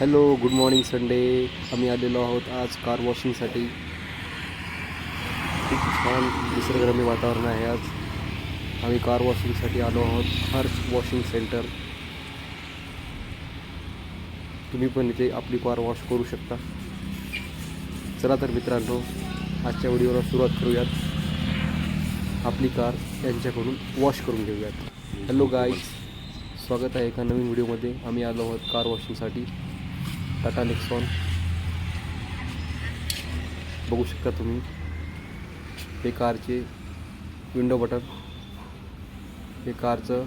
Hello good morning Sunday आम्ही आलेलो आहोत आज कार वॉशिंगसाठी खूप छान निसर्गरम्य वातावरण आहे आज. आम्ही कार वॉशिंगसाठी आलो आहोत हर्ष वॉशिंग सेंटर तुम्ही पण इथे आपली कार वॉश करू शकता. चला तर मित्रांनो आजच्या व्हिडिओला सुरुवात करूयात. आपली कार यांच्याकडून वॉश करून घेऊयात. हॅलो गाईज स्वागत आहे एका नवीन व्हिडिओमध्ये. आम्ही आलो आहोत कार वॉशिंगसाठी टाटा नेक्सॉन. बघू शकता तुम्ही. हे कारचे विंडो बटन हे कारचं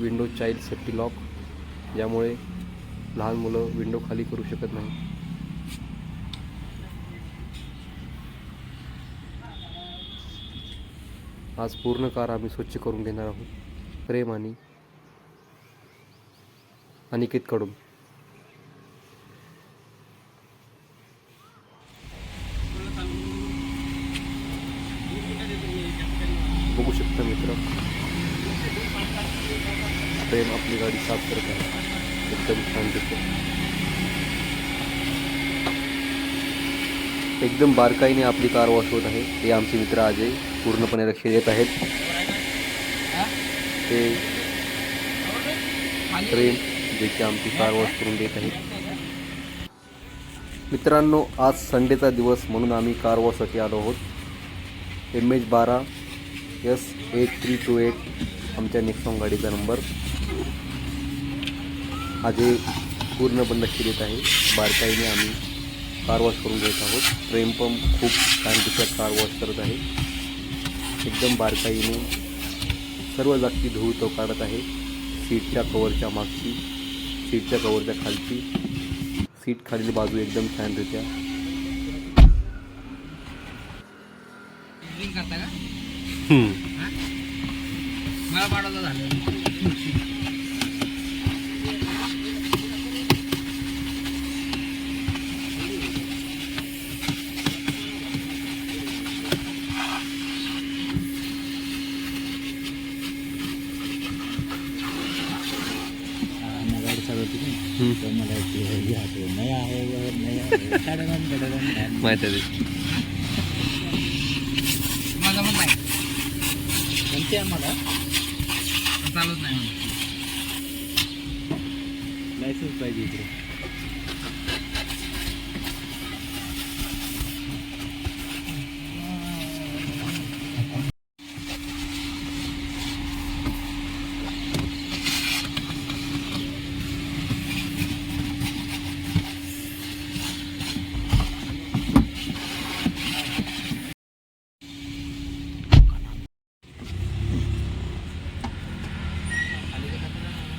विंडो चाइल्ड सेफ्टी लॉक ज्यामुळे लहान मुलं विंडो खाली करू शकत नाही. आज पूर्ण कार आम्ही स्वच्छ करून घेणार आहोत. प्रेम आणि अनिकेतकडून बघू शकता मित्र प्रेम आपली गाडी साफ करत आहे एकदम एकदम बारकाईने आपली कार वॉश होत आहे. हे आमचे मित्र अजय पूर्णपणे लक्ष देत आहेत. ते प्रेम जे की आमची कार वॉश करून देत आहेत. मित्रांनो आज संडेचा दिवस म्हणून आम्ही कार वॉशसाठी आलो आहोत. एम एच बारा S eight three two eight आमच्या नेक्सॉन गाडीचा नंबर अजय पूर्ण लक्ष देत आहे. बारकाईने आम्ही कार वॉश करून घेत आहोत. प्रेम पंप खूप छान तिच्यात कार वॉश करत आहे. एकदम बारकाईने सर्व जागची धूळ तो काढत आहे. सीटच्या कवरच्या मागची सीटच्या कवरच्या खालची. सीट खालील बाजू एकदम छानरित्या. ड्रिंक करता का हम्म. हा? मला पाडवलं झालं गाडी चालवते की हम्म. तर मला एक हे आठवलं, नया आहे वर नया आहे. टडडन, टडडन, टडडन. माहिती ते. माझा मग नाही म्हणते आम्हाला चालत नाही. लायसन्स पाहिजे इकडे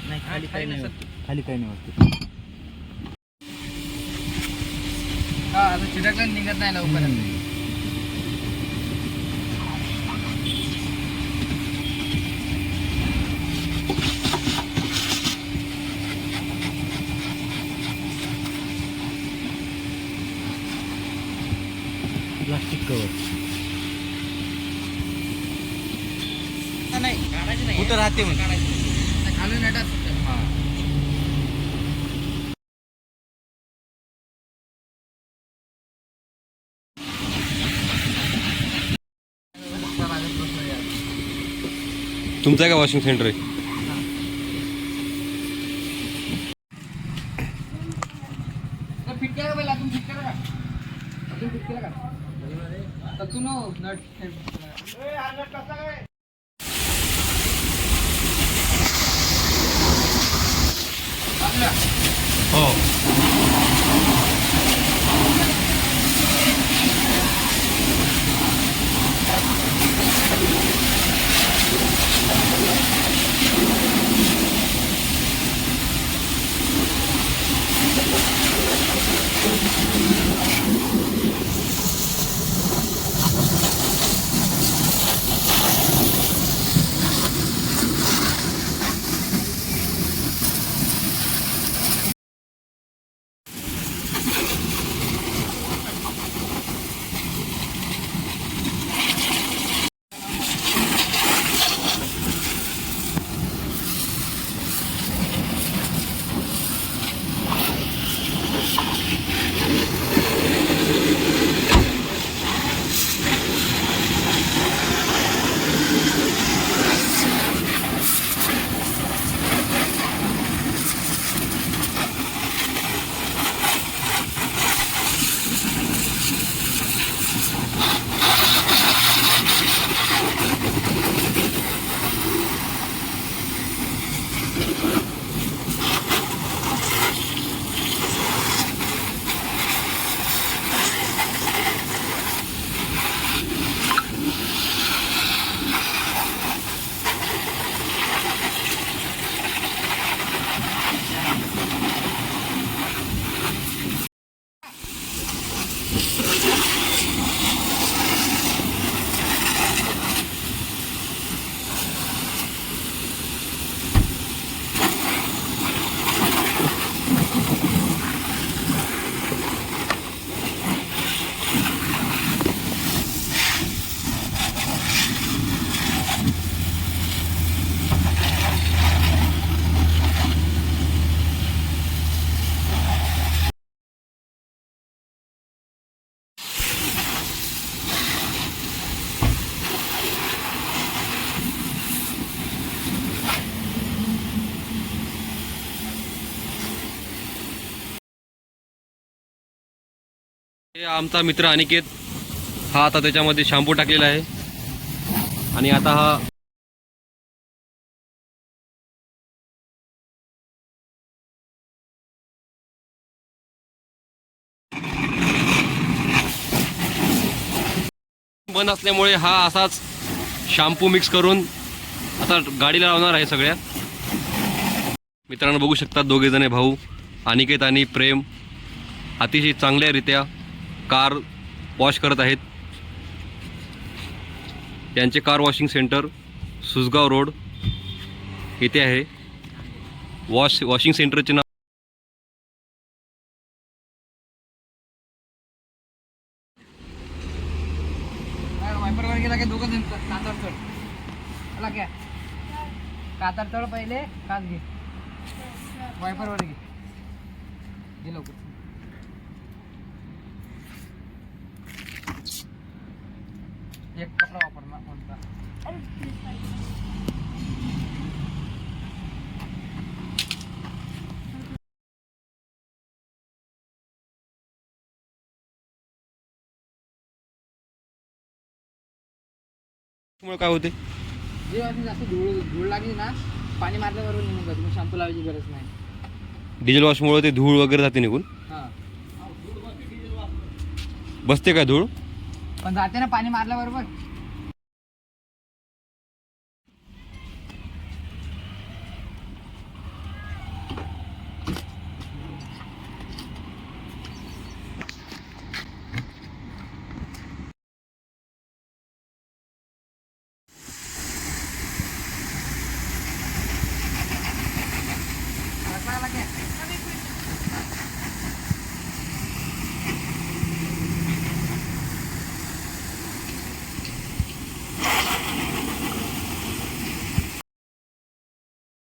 नाही खाली काही नाही होत. खाली काही नाही होत हा आता चिटकलं निघत नाही लवकर प्लास्टिक कवर नाही काढायचं नाही. कुठं राहते म्हणजे तुमचं आहे का वॉशिंग सेंटर आहे? फिट केला पहिला अजून फिट केला का? अजून फिट केला का? तर तू नो नट. आमचा मित्र अनिकेत हा आता त्याच्यामध्ये शॅम्पू टाकलेला आहे. आणि आता हा बंद असल्यामुळे हा असाच शॅम्पू मिक्स करून आता गाडीला लावणार आहे सगळ्या. मित्रांनो बघू शकतात दोघे जण भाऊ अनिकेत आणि प्रेम. अतिशय चांगल्यारित्या कार वॉश करत आहेत. त्यांचे car washing center Susgaon road येथे आहे. वॉश वॉशिंग सेंटरचे नाव वायपर चढ पहिले काच घे. वायपर वर घे लवकर. त्यामुळे काय होते जे वाटून जास्त धूळ धूळ लागली ना पाणी मारल्याबरोबर निघून जाते मग शॅम्पू लावायची गरज नाही. डिझेल वॉशमुळे ते धूळ वगैरे जाते निघून? हां. बसते काय धूळ? पण जाते ना पाणी मारल्याबरोबर?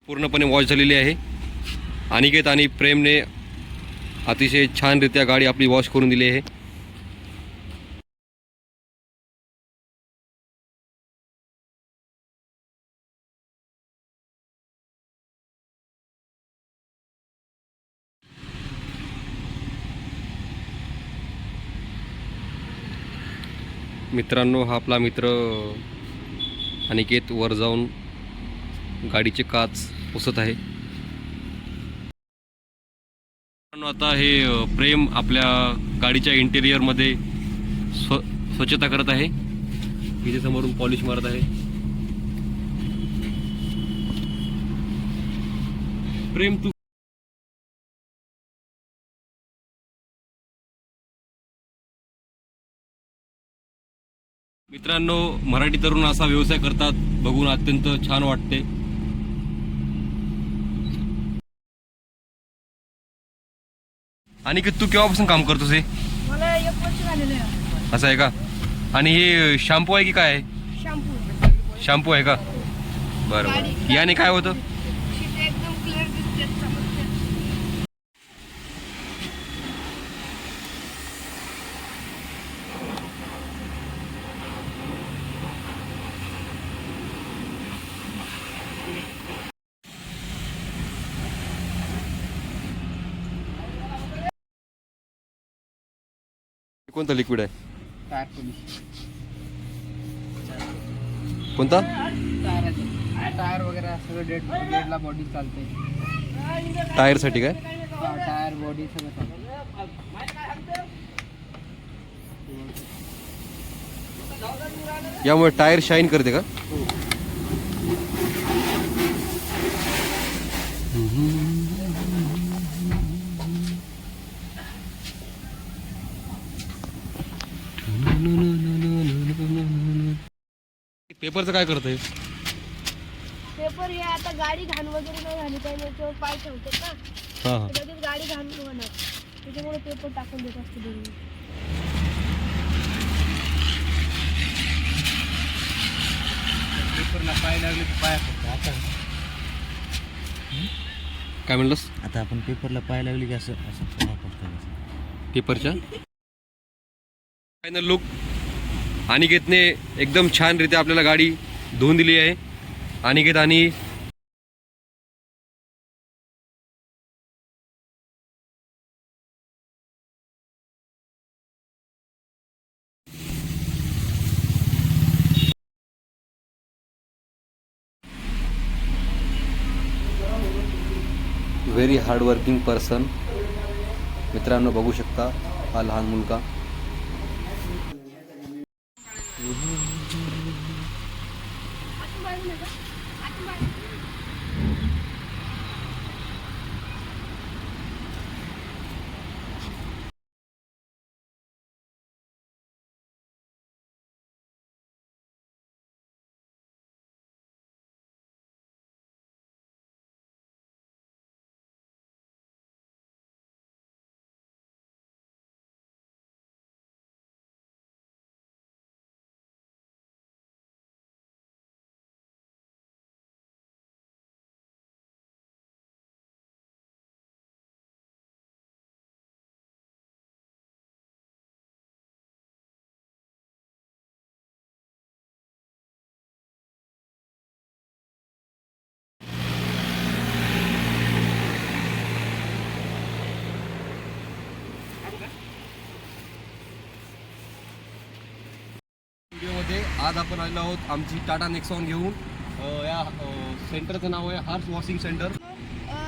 पूर्णपणे वॉश झालेली आहे. अनिकेत आणि प्रेमने अतिशय छानरित्या गाडी आपली वॉश करून दिली आहे. मित्रांनो हा आपला मित्र अनिकेत वर जाऊन गाडीचे काच पुसत आहे. मित्रांनो, आता हे प्रेम आपल्या गाडीच्या इंटेरियरमध्ये स्व स्वच्छता करत आहे. इथे समोरून पॉलिश मारत आहे. प्रेम तू मित्रांनो मराठी तरुण असा व्यवसाय करतात बघून अत्यंत छान वाटते. आणि तू केव्हापासून काम करतोस हे? मला एक वर्ष झालेलं आहे. असं आहे का? आणि हे शॅम्पू आहे की काय? आहे शॅम्पू. शॅम्पू आहे का? बरं बरं. याने काय होतं? कोणतं लिक्विड आहे? कोणता? टायर टायर वगैरे सगळं डेट डेटला बॉडी चालते टायरसाठी काय? टायर बॉडी सगळं चालतं यामुळे टायर शाईन करते का? पेपरचं काय करतंय? पेपर हे आता गाडी घाण वगैरे नाही झाली पाहिजे त्याच्यावर पाय ठेवतात ना. हा गाडी घाण होणार. त्याच्यामुळे पेपर टाकून देत असतो दोन्ही पेपरला पाय लागले की पाय काय म्हणलंस? आता आपण पेपरला पाय लागले की असं असं पेपरच्या? Final look. अनिकेतने एकदम छानरित्या आपल्याला गाडी धुवून दिली आहे. अनिकेत आणि व्हेरी हार्डवर्किंग पर्सन मित्रांनो बघू शकता हा लहान मुलगा. आज आपण आलेलो आहोत आमची टाटा नेक्सॉन घेऊन. या सेंटरचं नाव आहे हार्स वॉशिंग सेंटर.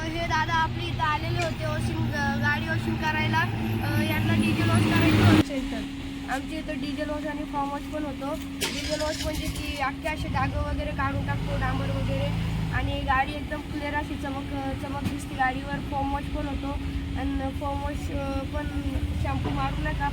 हे दादा आपले इथं आलेले होते वॉशिंग गाडी वॉशिंग करायला. अ, यांना डिझेल वॉश करायचं होतं सेंटर आमच्या इथं डिझेल वॉश आणि फॉर्म वॉश पण होतो. डिझेल वॉश म्हणजे की अख्खे असे डाग वगैरे काढून टाकतो डांबर वगैरे. आणि गाडी एकदम क्लिअर अशी चमक चमक दिसते. गाडीवर फॉर्म वॉश पण होतो. आणि फॉर्म वॉश पण शॅम्पू मारू नका.